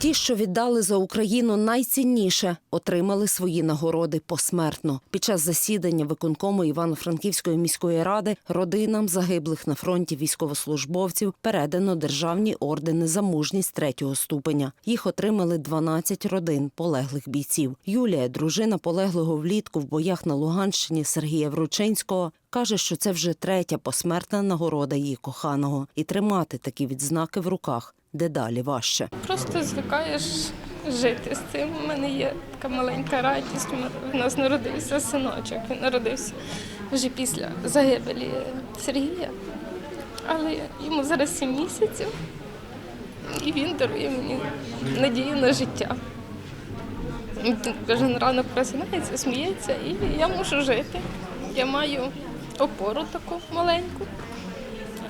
Ті, що віддали за Україну найцінніше, отримали свої нагороди посмертно. Під час засідання виконкому Івано-Франківської міської ради родинам загиблих на фронті військовослужбовців передано державні ордени за мужність третього ступеня. Їх отримали 12 родин полеглих бійців. Юлія, дружина полеглого влітку в боях на Луганщині Сергія Вручинського, каже, що це вже третя посмертна нагорода її коханого, і тримати такі відзнаки в руках дедалі важче. Просто звикаєш жити з цим. У мене є така маленька радість. У нас народився синочок. Він народився вже після загибелі Сергія. Але йому зараз 7 місяців, і він дарує мені надію на життя. Кожен ранок просинається, сміється, і я можу жити. Я маю опору таку маленьку,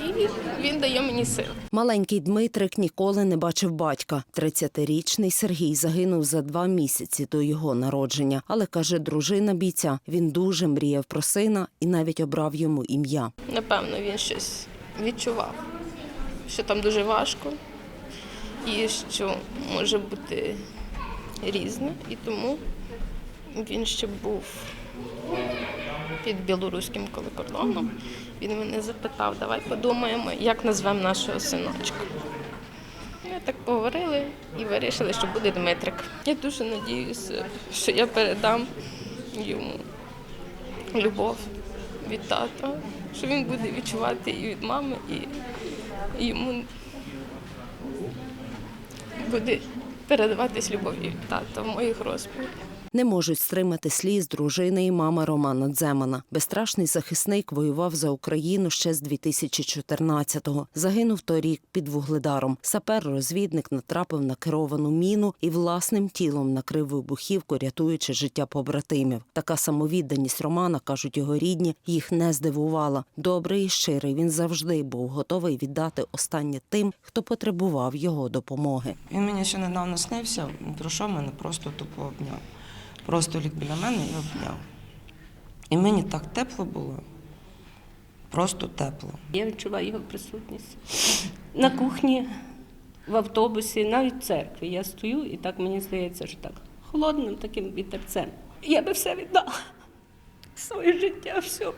і він дає мені сил. Маленький Дмитрик ніколи не бачив батька. 30-річний Сергій загинув за два місяці до його народження. Але каже дружина бійця, він дуже мріяв про сина і навіть обрав йому ім'я. Напевно, він щось відчував, що там дуже важко і що може бути різне. І тому він ще був під білоруським коли кордоном. Він мене запитав, давай подумаємо, як назвемо нашого синочка. Ми так поговорили і вирішили, що буде Дмитрик. Я дуже надіюся, що я передам йому любов від тата, що він буде відчувати і від мами, і йому буде передаватись любов від тата в моїх розповідях. Не можуть стримати сліз дружини і мама Романа Дземана. Безстрашний захисник воював за Україну ще з 2014-го. Загинув торік під вугледаром. Сапер-розвідник натрапив на керовану міну і власним тілом накрив вибухівку, рятуючи життя побратимів. Така самовідданість Романа, кажуть його рідні, їх не здивувала. Добрий і щирий він завжди був готовий віддати останнє тим, хто потребував його допомоги. Він мені ще недавно снився, прийшов мене просто тупо обняв. Просто ліг біля мене і обняв. І мені так тепло було, просто тепло. Я відчуваю його присутність. На кухні, в автобусі, навіть в церкві. Я стою і так мені здається, що так холодним таким вітерцем. Я би все віддала. Своє життя, все.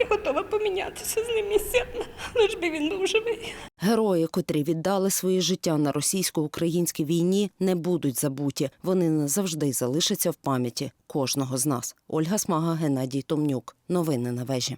Я готова помінятися з ним місцями, лиш би він був живий. Герої, котрі віддали своє життя на російсько-українській війні, не будуть забуті. Вони назавжди залишаться в пам'яті кожного з нас. Ольга Смага, Геннадій Томнюк. Новини на вежі.